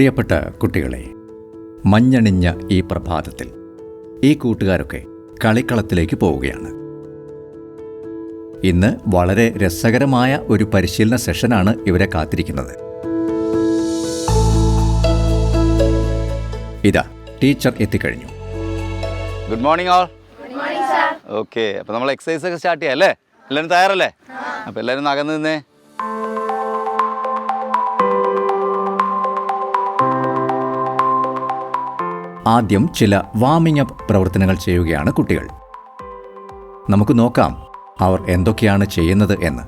പ്രിയപ്പെട്ട കുട്ടികളെ മഞ്ഞണിഞ്ഞ ഈ പ്രഭാതത്തിൽ ഈ കൂട്ടുകാരൊക്കെ കളിക്കളത്തിലേക്ക് പോവുകയാണ്. ഇന്ന് വളരെ രസകരമായ ഒരു പരിശീലന സെഷനാണ് ഇവരെ കാത്തിരിക്കുന്നത്. ഇതാ ടീച്ചർ എത്തിക്കഴിഞ്ഞു. ഗുഡ് മോർണിംഗ് ഓൾ ഓക്കെ അപ്പോൾ നമ്മൾ എക്സസൈസ് ഒക്കെ സ്റ്റാർട്ട് ചെയ്യാം അല്ലേ? എല്ലാവരും തയ്യാറല്ലേ? അപ്പോൾ എല്ലാവരും അകന്ന് നിന്നേ ആദ്യം ചില വാമിംഗ് അപ്പ് പ്രവർത്തനങ്ങൾ ചെയ്യുകയാണ് കുട്ടികൾ. നമുക്ക് നോക്കാം അവർ എന്തൊക്കെയാണ് ചെയ്യുന്നത് എന്ന്.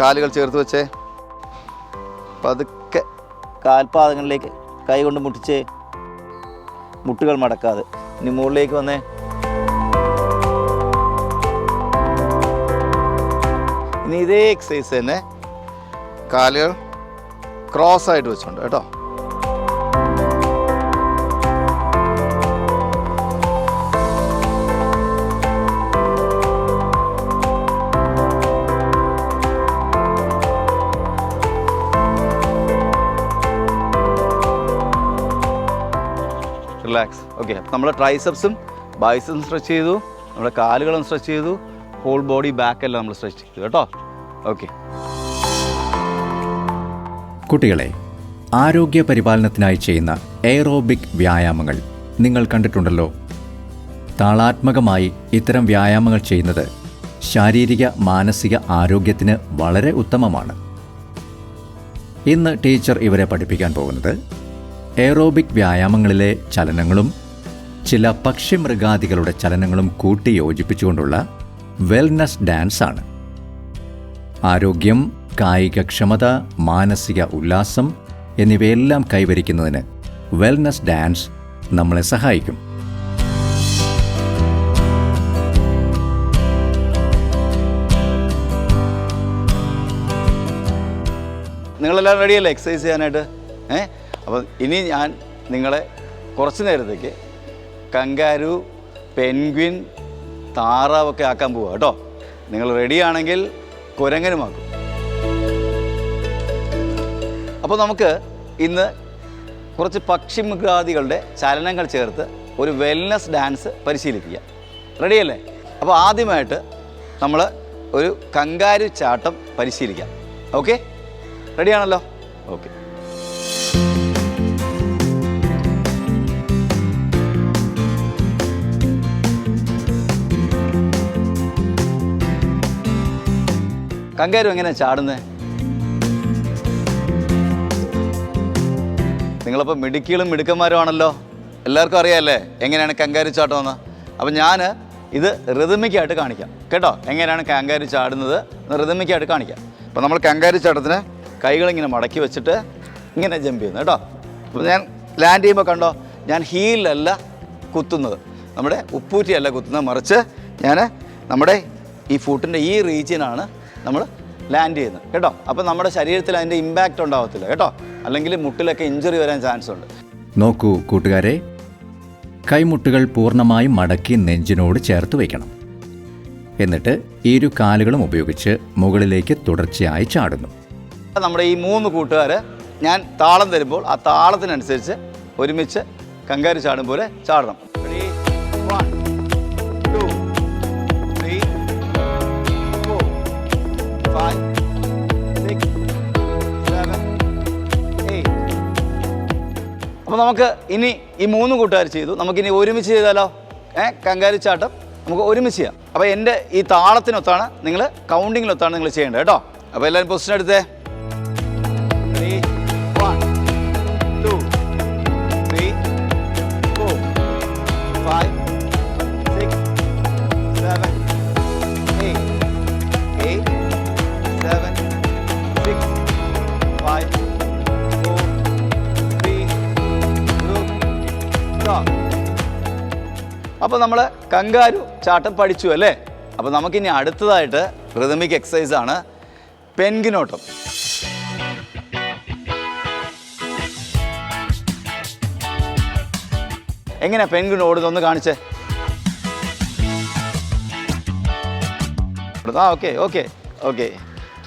കാലുകൾ ചേർത്ത് വെച്ചേ. പതുക്കെ കാൽപാദങ്ങളിലേക്ക് കൈ കൊണ്ട് മുട്ടിച്ച്. മുട്ടുകൾ മടക്കാതെ. ഇനി മുകളിലേക്ക് വന്നേ. ഇനി ഇതേ എക്സസൈസ് തന്നെ കാലുകൾ ക്രോസ് ആയിട്ട് വെച്ചോണ്ട് കേട്ടോ. റിലാക്സ് ഓക്കെ നമ്മൾ ട്രൈസെപ്സും ബൈസെപ്സും സ്ട്രെച്ച് ചെയ്തു. നമ്മുടെ കാലുകളും സ്ട്രെച്ച് ചെയ്തു. ഹോൾ ബോഡി ബാക്ക് എല്ലാം നമ്മൾ സ്ട്രെച്ച് ചെയ്തു. കേട്ടോ? ഓക്കെ കുട്ടികളെ ആരോഗ്യ പരിപാലനത്തിനായി ചെയ്യുന്ന എയറോബിക് വ്യായാമങ്ങൾ നിങ്ങൾ കണ്ടിട്ടുണ്ടല്ലോ. താളാത്മകമായി ഇത്തരം വ്യായാമങ്ങൾ ചെയ്യുന്നത് ശാരീരിക മാനസിക ആരോഗ്യത്തിന് വളരെ ഉത്തമമാണ്. ഇന്ന് ടീച്ചർ ഇവരെ പഠിപ്പിക്കാൻ പോകുന്നത് എയറോബിക് വ്യായാമങ്ങളിലെ ചലനങ്ങളും ചില പക്ഷിമൃഗാദികളുടെ ചലനങ്ങളും കൂട്ടി യോജിപ്പിച്ചുകൊണ്ടുള്ള വെൽനസ് ഡാൻസ് ആണ്. ആരോഗ്യം കായികക്ഷമത മാനസിക ഉല്ലാസം എന്നിവയെല്ലാം കൈവരിക്കുന്നതിന് വെൽനസ് ഡാൻസ് നമ്മളെ സഹായിക്കും. നിങ്ങളെല്ലാം റെഡിയല്ലേ എക്സസൈസ് ചെയ്യാനായിട്ട്? ഏ? അപ്പോൾ ഇനി ഞാൻ നിങ്ങളെ കുറച്ച് നേരത്തേക്ക് കങ്കാരു പെൻഗ്വിൻ താറാവൊക്കെ ആക്കാൻ പോവുക കേട്ടോ. നിങ്ങൾ റെഡിയാണെങ്കിൽ കുരങ്ങനുമാക്കും അപ്പോൾ നമുക്ക് ഇന്ന് കുറച്ച് പക്ഷിമൃഗാദികളുടെ ചലനങ്ങൾ ചേർത്ത് ഒരു വെൽനസ് ഡാൻസ് പരിശീലിപ്പിക്കാം. റെഡിയല്ലേ അപ്പോൾ ആദ്യമായിട്ട് നമ്മൾ ഒരു കങ്കാരു ചാട്ടം പരിശീലിക്കാം. ഓക്കെ റെഡിയാണല്ലോ ഓക്കെ കങ്കാരു എങ്ങനെയാണ് ചാടുന്നത് നിങ്ങളപ്പോൾ മിടുക്കികളും മിടുക്കന്മാരുമാണല്ലോ എല്ലാവർക്കും അറിയാമല്ലേ എങ്ങനെയാണ് കങ്കാരു ചാട്ടം എന്ന് അപ്പം ഞാൻ ഇത് റിതമിക്കായിട്ട് കാണിക്കാം. കേട്ടോ? എങ്ങനെയാണ് കങ്കാരു ചാടുന്നത് റിതമിക്കായിട്ട് കാണിക്കാം. അപ്പോൾ നമ്മൾ കങ്കാരു ചാട്ടത്തിന് കൈകളിങ്ങനെ മടക്കി വെച്ചിട്ട് ഇങ്ങനെ ജമ്പ് ചെയ്യുന്നു കേട്ടോ. അപ്പോൾ ഞാൻ ലാൻഡ് ചെയ്യുമ്പോൾ കണ്ടോ ഞാൻ ഹീലല്ല കുത്തുന്നത്. നമ്മുടെ ഉപ്പൂറ്റിയല്ല കുത്തുന്നത്. മറിച്ച് ഞാൻ നമ്മുടെ ഈ ഫുട്ടിന്റെ ഈ റീജിയനാണ് നമ്മൾ ലാൻഡ് ചെയ്യുന്നത് കേട്ടോ? അപ്പോൾ നമ്മുടെ ശരീരത്തിൽ അതിന്റെ ഇമ്പാക്റ്റ് ഉണ്ടാവത്തില്ല കേട്ടോ? അല്ലെങ്കിൽ മുട്ടിലൊക്കെ ഇഞ്ചുറി വരാൻ ചാൻസ് ഉണ്ട്. നോക്കൂ കൂട്ടുകാരെ. കൈമുട്ടുകൾ പൂർണമായും മടക്കി നെഞ്ചിനോട് ചേർത്ത് വയ്ക്കണം. എന്നിട്ട് ഇരു കാലുകളും ഉപയോഗിച്ച് മുകളിലേക്ക് തുടർച്ചയായി ചാടുന്നു. നമ്മുടെ ഈ മൂന്ന് കൂട്ടുകാർ ഞാൻ താളം തരുമ്പോൾ ആ താളത്തിനനുസരിച്ച് ഒരുമിച്ച് കങ്കാരി ചാടും പോലെ ചാടണം. Five, six, seven, eight. അപ്പോൾ നമുക്ക് ഇനി ഈ മൂന്ന് കൂട്ടുകാർ ചെയ്തു. നമുക്കിനി ഒരുമിച്ച് ചെയ്താലോ? ഏ കങ്കാരിച്ചാട്ടം നമുക്ക് ഒരുമിച്ച് ചെയ്യാം. അപ്പോൾ എന്റെ ഈ താളത്തിനൊത്താണ് നിങ്ങൾ കൗണ്ടിങ്ങിനൊത്താണ് നിങ്ങൾ ചെയ്യേണ്ടത് കേട്ടോ. അപ്പോൾ എല്ലാവരും പൊസിഷൻ എടുത്തേ? അപ്പോൾ നമ്മൾ കങ്കാരു ചാട്ടം പഠിച്ചു അല്ലേ? അപ്പോൾ നമുക്കിനി അടുത്തതായിട്ട് റിതമിക് ആണ് പെൻകിനോട്ടം എങ്ങനെയാ പെൻഗിൻ ഓടുന്നത്? ഒന്ന് കാണിച്ചേ. ആ ഓക്കെ ഓക്കെ ഓക്കെ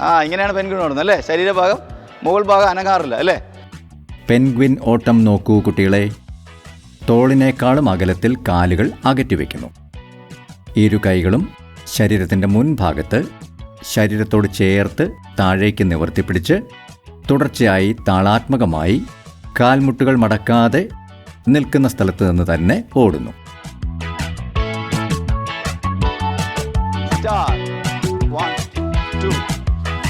ആ ഇങ്ങനെയാണ് പെൻഗ്വിൻ ഓടുന്നത് അല്ലേ? ശരീരഭാഗം മുകൾ ഭാഗം അനങ്ങാറില്ല അല്ലേ? പെൻഗ്വിൻ ഓട്ടം നോക്കൂ കുട്ടികളെ. തോളിനേക്കാളും അകലത്തിൽ കാലുകൾ അകറ്റിവെക്കുന്നു. ഇരു കൈകളും ശരീരത്തിന്റെ മുൻഭാഗത്ത് ശരീരത്തോട് ചേർത്ത് താഴേക്ക് നിവർത്തിപ്പിടിച്ച് തുടർച്ചയായി താളാത്മകമായി കാൽമുട്ടുകൾ മടക്കാതെ നിൽക്കുന്ന സ്ഥലത്ത് നിന്ന് തന്നെ ഓടുന്നു. Start. One, two,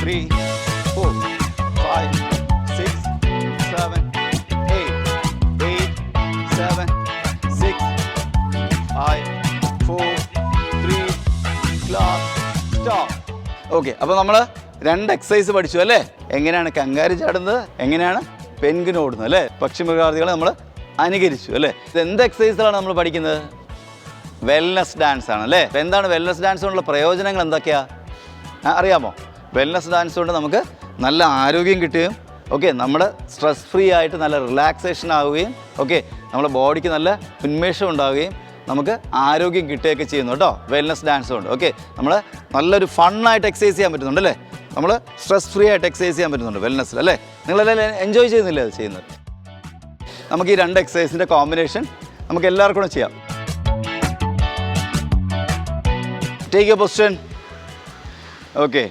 three, okay അപ്പോൾ നമ്മൾ രണ്ട് എക്സസൈസ് പഠിച്ചു അല്ലേ? എങ്ങനെയാണ് കങ്കാരി ചാടുന്നത്? എങ്ങനെയാണ് പെൻഗിൻ ഓടുന്നത് അല്ലേ? പക്ഷിമൃഗാർത്ഥികളെ നമ്മൾ അനുകരിച്ചു അല്ലേ? ഇത് എന്ത് എക്സസൈസുകളാണ് നമ്മൾ പഠിക്കുന്നത്? വെൽനസ് ഡാൻസ് ആണ് അല്ലേ? അപ്പോൾ എന്താണ് വെൽനസ് ഡാൻസ് കൊണ്ടുള്ള പ്രയോജനങ്ങൾ എന്തൊക്കെയാ? അറിയാമോ? വെൽനസ് ഡാൻസ് കൊണ്ട് നമുക്ക് നല്ല ആരോഗ്യം കിട്ടുകയും ഓക്കെ നമ്മൾ സ്ട്രെസ് ഫ്രീ ആയിട്ട് നല്ല റിലാക്സേഷൻ ആവുകയും ഓക്കെ നമ്മുടെ ബോഡിക്ക് നല്ല ഉന്മേഷം ഉണ്ടാവുകയും നമുക്ക് ആരോഗ്യം കിട്ടുകയൊക്കെ ചെയ്യുന്നു കേട്ടോ. വെൽനസ് ഡാൻസ് കൊണ്ട്. ഓക്കെ നമ്മൾ നല്ലൊരു ഫണ്ണായിട്ട് എക്സസൈസ് ചെയ്യാൻ പറ്റുന്നുണ്ട് അല്ലേ? നമ്മൾ സ്ട്രെസ് ഫ്രീ ആയിട്ട് എക്സസൈസ് ചെയ്യാൻ പറ്റുന്നുണ്ട് വെൽനസ്സിൽ അല്ലേ? നിങ്ങളെല്ലാം എൻജോയ് ചെയ്യുന്നില്ലേ അത് ചെയ്യുന്നത്? നമുക്ക് ഈ രണ്ട് എക്സസൈസിന്റെ കോമ്പിനേഷൻ നമുക്ക് എല്ലാവർക്കും കൂടെ ചെയ്യാം. Take a position Okay.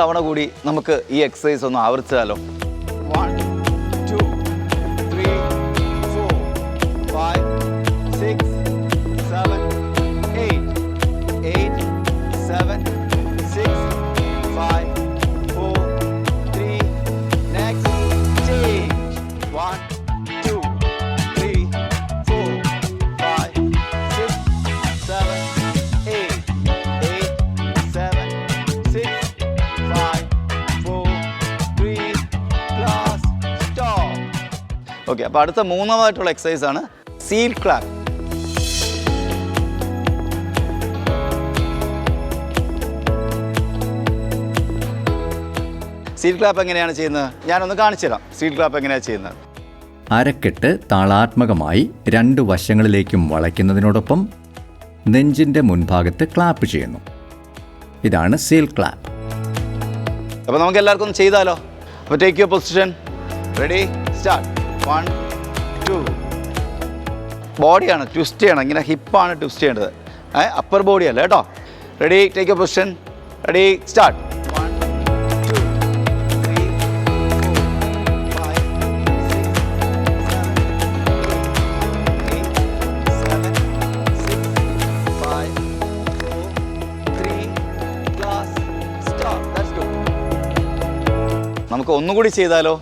തവണ കൂടി നമുക്ക് ഈ എക്സസൈസ് ഒന്ന് ആവർത്തിച്ചാലോ? അപ്പോൾ അടുത്ത മൂന്നാമതായിട്ടുള്ള എക്സസൈസ് ആണ് സീൽ ക്ലാപ്പ് സീൽ ക്ലാപ്പ് എങ്ങനെയാണ് ചെയ്യുന്നത്? ഞാനൊന്ന് കാണിച്ചു തരാം. സീൽ ക്ലാപ്പ് എങ്ങനെയാണ് ചെയ്യുന്നത്? അരക്കെട്ട് താളാത്മകമായി രണ്ട് വശങ്ങളിലേക്കും വളയ്ക്കുന്നതിനോടൊപ്പം നെഞ്ചിന്റെ മുൻഭാഗത്ത് ക്ലാപ്പ് ചെയ്യുന്നു. ഇതാണ് സീൽ ക്ലാപ്പ് അപ്പോൾ നമുക്ക് എല്ലാവർക്കും ചെയ്താലോ? അപ്പോൾ take your position ready start one two ബോഡിയാണ് ട്വിസ്റ്റ് ചെയ്യണം ഇങ്ങനെ ഹിപ്പാണ് ട്വിസ്റ്റ് ചെയ്യേണ്ടത് അപ്പർ ബോഡി അല്ല കേട്ടോ ready take a position ready start നമുക്ക് ഒന്നുകൂടി ത്രീ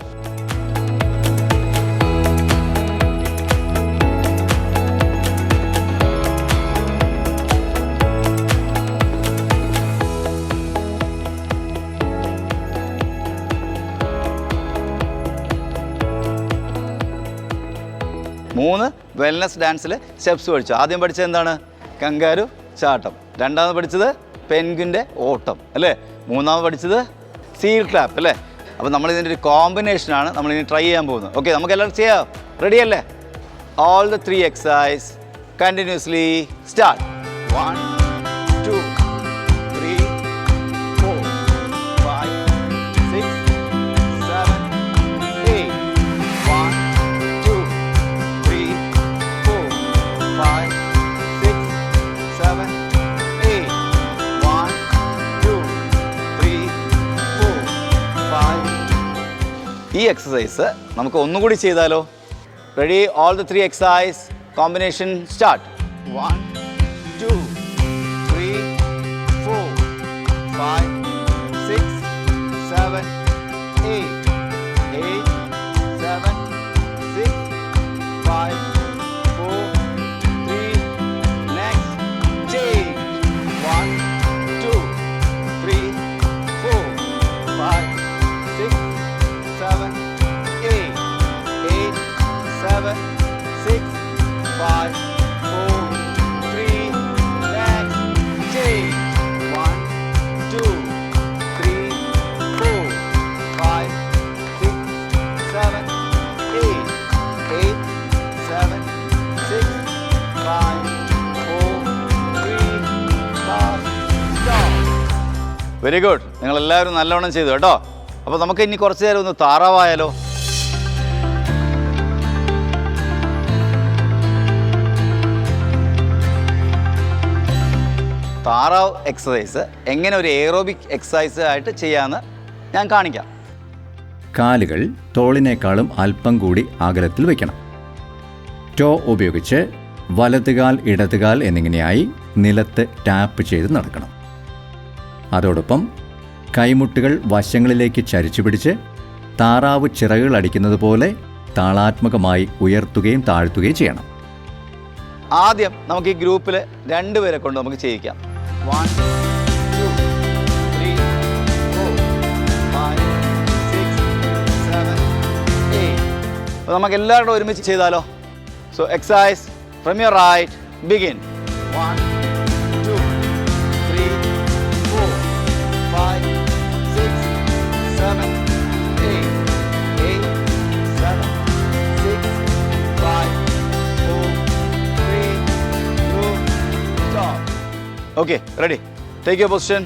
മൂന്ന് വെൽനസ് ഡാൻസിൽ സ്റ്റെപ്സ് പഠിച്ചു. ആദ്യം പഠിച്ചത് എന്താണ്? കങ്കാരു ചാട്ടം. രണ്ടാമത് പഠിച്ചത് പെൻഗിന്റെ ഓട്ടം അല്ലേ? മൂന്നാമത് പഠിച്ചത് സീൽ ക്ലാപ്പ് അല്ലേ? അപ്പോൾ നമ്മൾ ഇതിന്റെ ഒരു കോമ്പിനേഷനാണ് നമ്മൾ ഇനി ട്രൈ ചെയ്യാൻ പോകുന്നത്. ഓക്കെ നമുക്ക് എല്ലാവരും ചെയ്യാം. റെഡി അല്ലേ? All the three exercise continuously start one ഈ എക്സസൈസ് നമുക്ക് ഒന്നുകൂടി ചെയ്താലോ? Ready all the three exercise combination start one two three four five six seven eight eight seven six five very good നിങ്ങൾ എല്ലാവരും നല്ലവണ്ണം ചെയ്തു കേട്ടോ. അപ്പോൾ നമുക്ക് ഇനി കുറച്ച് നേരം ഒന്ന് താറാവായാലോ? താറാവ് എക്സസൈസ് എങ്ങനെ ഒരു എയറോബിക് എക്സസൈസ് ആയിട്ട് ചെയ്യാമെന്ന് ഞാൻ കാണിക്കാം. കാലുകൾ തോളിനേക്കാളും അല്പം കൂടി അകലത്തിൽ വയ്ക്കണം ടോ ഉപയോഗിച്ച് വലതുകാൽ ഇടതുകാൽ എന്നിങ്ങനെയായി നിലത്ത് ടാപ്പ് ചെയ്ത് നടക്കണം. അതോടൊപ്പം കൈമുട്ടുകൾ വശങ്ങളിലേക്ക് ചരിച്ചു പിടിച്ച് താറാവ് ചിറകുകൾ അടിക്കുന്നത് പോലെ താളാത്മകമായി ഉയർത്തുകയും താഴ്ത്തുകയും ചെയ്യണം. ആദ്യം നമുക്ക് ഈ ഗ്രൂപ്പിൽ രണ്ടുപേരെ കൊണ്ട് നമുക്ക് ചെയ്യിക്കാം. നമുക്ക് എല്ലാവരും ഒരുമിച്ച് ചെയ്താലോ? So exercise from your right begin one five, ready take you position.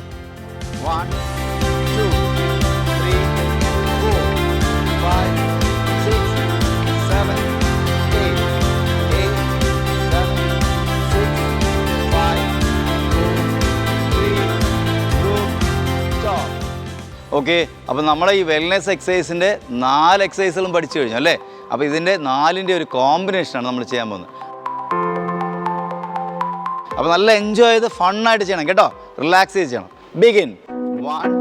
Okay അപ്പോൾ നമ്മളെ ഈ വെൽനെസ് എക്സസൈസിന്റെ നാല് എക്സസൈസുകളും പഠിച്ചു കഴിഞ്ഞു അല്ലേ? അപ്പോൾ ഇതിന്റെ നാലിന്റെ ഒരു കോമ്പിനേഷനാണ് നമ്മൾ ചെയ്യാൻ പോകുന്നത്. അപ്പോൾ നല്ല എൻജോയ് ചെയ്ത് ഫണ്ണായിട്ട് ചെയ്യണം കേട്ടോ. റിലാക്സ് ചെയ്ത് ചെയ്യണം. ബിഗിൻ വൺ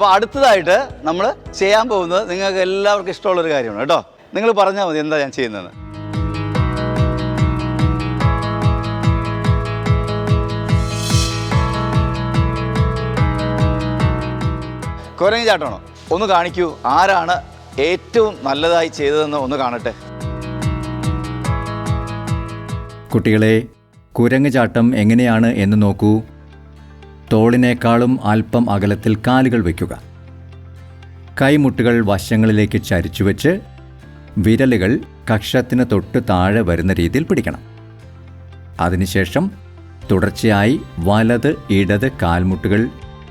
അപ്പോൾ അടുത്തതായിട്ട് നമ്മൾ ചെയ്യാൻ പോകുന്നത് നിങ്ങൾക്ക് എല്ലാവർക്കും ഇഷ്ടമുള്ളൊരു കാര്യമാണ് കേട്ടോ? നിങ്ങൾ പറഞ്ഞാൽ മതി എന്താ ഞാൻ ചെയ്യുന്നത് കുരങ്ങി ചാട്ടമാണോ ഒന്ന് കാണിക്കൂ ആരാണ് ഏറ്റവും നല്ലതായി ചെയ്തതെന്ന് ഒന്ന് കാണട്ടെ. കുട്ടികളെ കുരങ്ങ് ചാട്ടം എങ്ങനെയാണ് എന്ന് നോക്കൂ. തോളിനേക്കാളും അല്പം അകലത്തിൽ കാലുകൾ വയ്ക്കുക. കൈമുട്ടുകൾ വശങ്ങളിലേക്ക് ചരിച്ചു വെച്ച് വിരലുകൾ കക്ഷത്തിന് തൊട്ട് താഴെ വരുന്ന രീതിയിൽ പിടിക്കണം. അതിനുശേഷം തുടർച്ചയായി വലത് ഇടത് കാൽമുട്ടുകൾ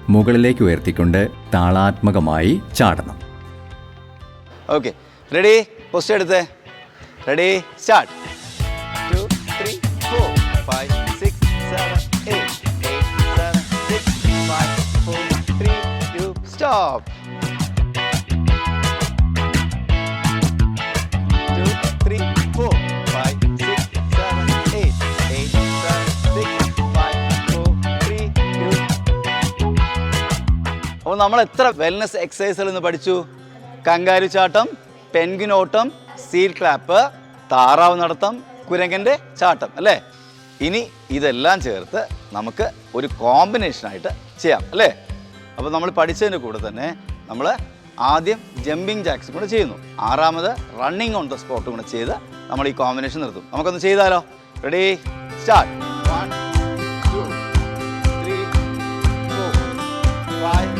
മുകളിലേക്ക് ഉയർത്തിക്കൊണ്ട് താളാത്മകമായി ചാടണം. ഓക്കെ റെഡി പോസ്റ്റ് എടുത്ത്. Ready start two three four five stop two three four five six seven eight eight seven six five four three two അപ്പോൾ നമ്മൾ എത്ര വെൽനസ് എക്സസൈസുകൾ ഇന്ന് പഠിച്ചു? കങ്കാരു ചാട്ടം പെൻഗിനോട്ടം സീൽ ക്ലാപ്പ് താറാവ് നടത്തം കുരങ്ങന്റെ ചാട്ടം അല്ലേ? ഇനി ഇതെല്ലാം ചേർത്ത് നമുക്ക് ഒരു കോമ്പിനേഷനായിട്ട് ചെയ്യാം അല്ലേ? അപ്പോൾ നമ്മൾ പഠിച്ചതിന്റെ കൂടെ തന്നെ നമ്മൾ ആദ്യം ജമ്പിങ് ജാക്സും കൂടെ ചെയ്യുന്നു. ആറാമത് റണ്ണിങ് ഓൺ ദ സ്പോട്ടും കൂടെ ചെയ്ത് നമ്മൾ ഈ കോമ്പിനേഷൻ നിർത്തും. നമുക്കൊന്ന് ചെയ്താലോ? Ready start one two three four five,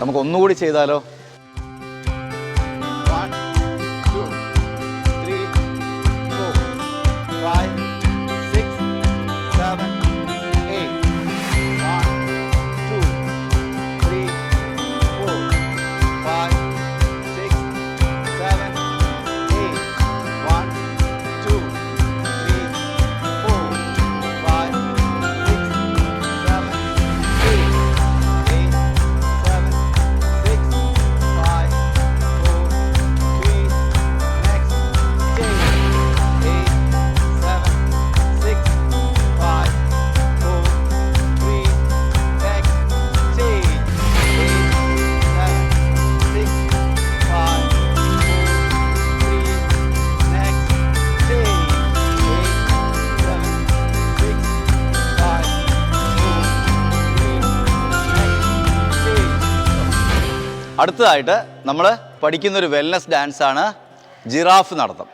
നമുക്ക് ഒന്നുകൂടി ചെയ്താലോ? അടുത്തതായിട്ട് നമ്മൾ പഠിക്കുന്ന ഒരു വെൽനസ് ഡാൻസ് ആണ് ജിറാഫ് നടത്തം.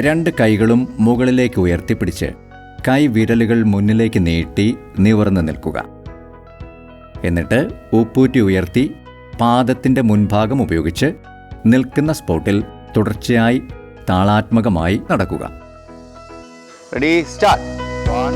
രണ്ട് കൈകളും മുകളിലേക്ക് ഉയർത്തിപ്പിടിച്ച് കൈ വിരലുകൾ മുന്നിലേക്ക് നീട്ടി നിവർന്ന് നിൽക്കുക. എന്നിട്ട് ഉപ്പൂറ്റി ഉയർത്തി പാദത്തിന്റെ മുൻഭാഗം ഉപയോഗിച്ച് നിൽക്കുന്ന സ്പോട്ടിൽ തുടർച്ചയായി താളാത്മകമായി നടക്കുക. റെഡി സ്റ്റാർട്ട് വൺ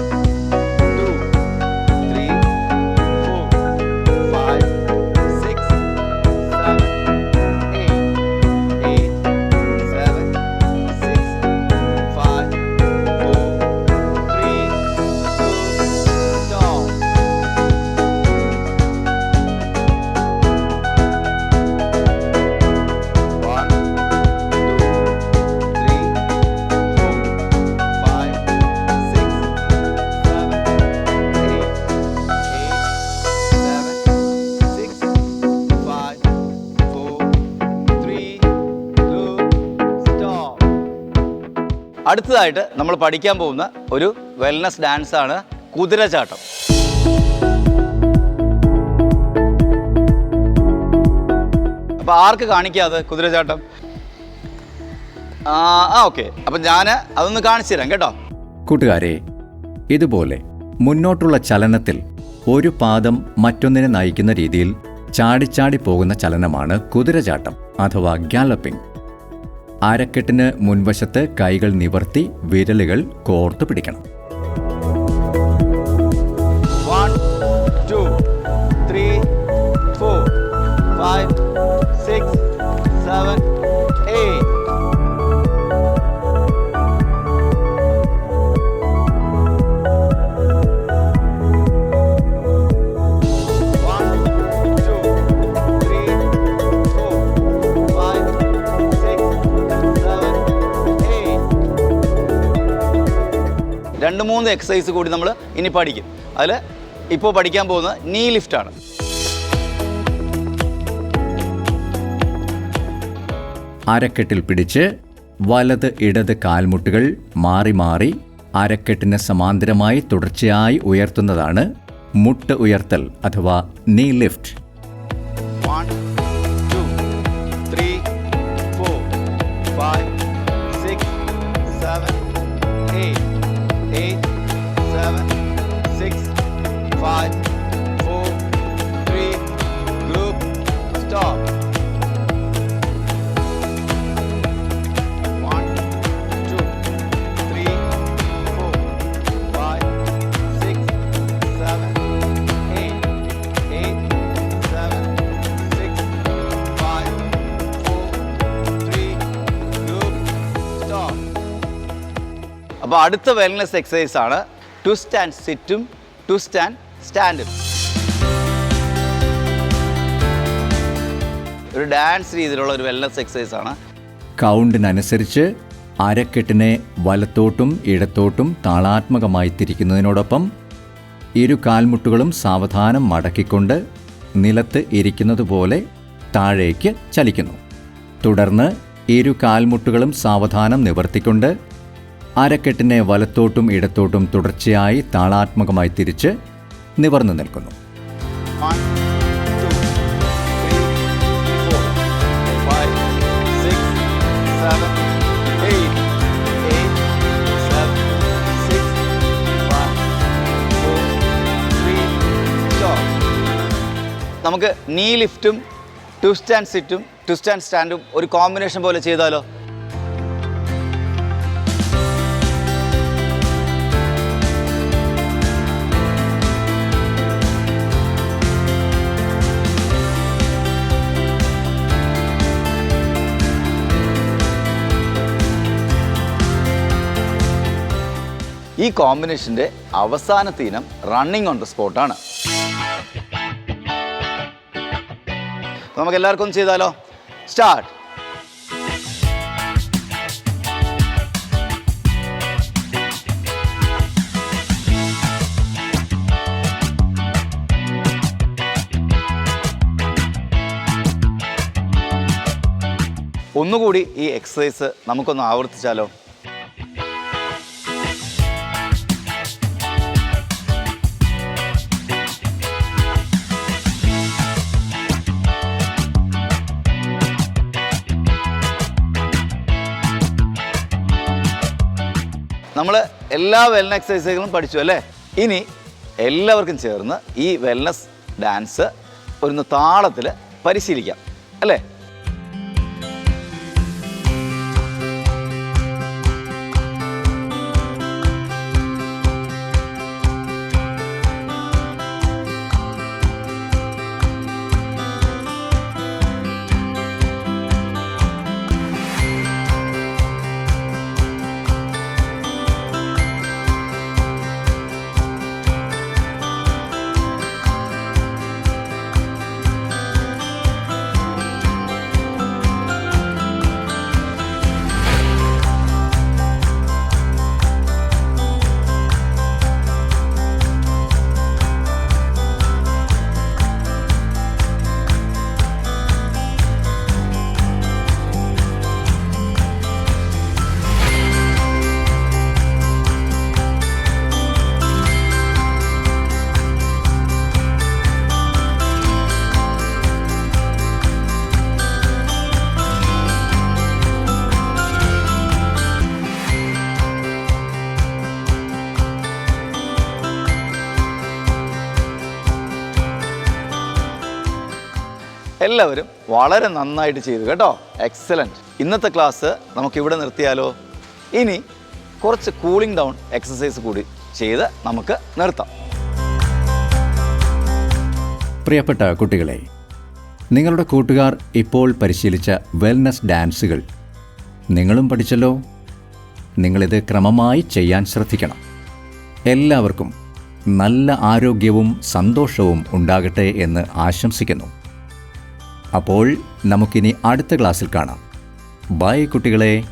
അടുത്തതായിട്ട് നമ്മൾ പഠിക്കാൻ പോകുന്ന ഒരു വെൽനസ് ഡാൻസ് ആണ് കുതിരച്ചാട്ടം അപ്പൊ ആർക്ക് കാണിക്കാതെ കുതിരച്ചാട്ടം ആ ഓക്കെ അപ്പം ഞാൻ അതൊന്ന് കാണിച്ചു തരാം കേട്ടോ. കൂട്ടുകാരെ ഇതുപോലെ മുന്നോട്ടുള്ള ചലനത്തിൽ ഒരു പാദം മറ്റൊന്നിനെ നയിക്കുന്ന രീതിയിൽ ചാടിച്ചാടി പോകുന്ന ചലനമാണ് കുതിരചാട്ടം അഥവാ ഗാലപ്പിംഗ് അരക്കെട്ടിന് മുൻവശത്ത് കൈകൾ നിവർത്തി വിരലുകൾ കോർത്തു പിടിക്കണം. മൂന്ന് എക്സസൈസ് കൂടി നമ്മൾ ഇനി പഠിക്കും. അതിൽ ഇപ്പോൾ പഠിക്കാൻ പോകുന്നത് നീ ലിഫ്റ്റാണ് അരക്കെട്ടിൽ പിടിച്ച് വലത് ഇടത് കാൽമുട്ടുകൾ മാറി മാറി അരക്കെട്ടിന് സമാന്തരമായി തുടർച്ചയായി ഉയർത്തുന്നതാണ് മുട്ട് ഉയർത്തൽ അഥവാ നീ ലിഫ്റ്റ് അടുത്ത വെൽനെസ് എക്സസൈസ് ആണ്. ട്വിസ്റ്റ് ആൻഡ് സിറ്റും ട്വിസ്റ്റ് ആൻഡ് സ്റ്റാൻഡും ഒരു ഡാൻസ് രീതിയിലുള്ള ഒരു വെൽനെസ് എക്സസൈസ് ആണ്. കൗണ്ടിനനുസരിച്ച് അരക്കെട്ടിനെ വലത്തോട്ടും ഇടത്തോട്ടും താളാത്മകമായി തിരിക്കുന്നതിനോടൊപ്പം ഇരു കാൽമുട്ടുകളും സാവധാനം മടക്കിക്കൊണ്ട് നിലത്ത് ഇരിക്കുന്നത് പോലെ താഴേക്ക് ചലിക്കുന്നു. തുടർന്ന് ഇരു കാൽമുട്ടുകളും സാവധാനം നിവർത്തിക്കൊണ്ട് അരക്കെട്ടിനെ വലത്തോട്ടും ഇടത്തോട്ടും തുടർച്ചയായി താളാത്മകമായി തിരിച്ച് നിവർന്നു നിൽക്കുന്നു. നമുക്ക് നീ ലിഫ്റ്റും ട്വിസ്റ്റ് ആൻഡ് സിറ്റും ട്വിസ്റ്റ് ആൻഡ് സ്റ്റാൻഡും ഒരു കോമ്പിനേഷൻ പോലെ ചെയ്താലോ? ഈ കോമ്പിനേഷന്റെ അവസാനത്തെ ഇനം റണ്ണിങ് ഓൺ ദ സ്പോട്ടാണ് നമുക്ക് എല്ലാവർക്കും ചെയ്താലോ? സ്റ്റാർട്ട് ഒന്നുകൂടി ഈ എക്സസൈസ് നമുക്കൊന്ന് ആവർത്തിച്ചാലോ? നമ്മൾ എല്ലാ വെൽനസ് എക്സസൈസുകളും പഠിച്ചു അല്ലേ? ഇനി എല്ലാവർക്കും ചേർന്ന് ഈ വെൽനസ് ഡാൻസ് ഒരു താളത്തിൽ പരിശീലിക്കാം അല്ലേ? എല്ലാവരും വളരെ നന്നായിട്ട് ചെയ്തു കേട്ടോ. എക്സലന്റ് ഇന്നത്തെ ക്ലാസ് നമുക്ക് ഇവിടെ നിർത്തിയാലോ? ഇനി കുറച്ച് കൂളിംഗ് ഡൗൺ എക്സസൈസ് കൂടി ചെയ്ത് നമുക്ക് നിർത്താം. പ്രിയപ്പെട്ട കുട്ടികളെ നിങ്ങളുടെ കൂട്ടുകാർ ഇപ്പോൾ പരിശീലിച്ച വെൽനസ് ഡാൻസുകൾ നിങ്ങളും പഠിച്ചല്ലോ? നിങ്ങളിത് ക്രമമായി ചെയ്യാൻ ശ്രദ്ധിക്കണം. എല്ലാവർക്കും നല്ല ആരോഗ്യവും സന്തോഷവും ഉണ്ടാകട്ടെ എന്ന് ആശംസിക്കുന്നു. അപ്പോൾ നമുക്കിനി അടുത്ത ക്ലാസ്സിൽ കാണാം. ബൈ കുട്ടികളെ.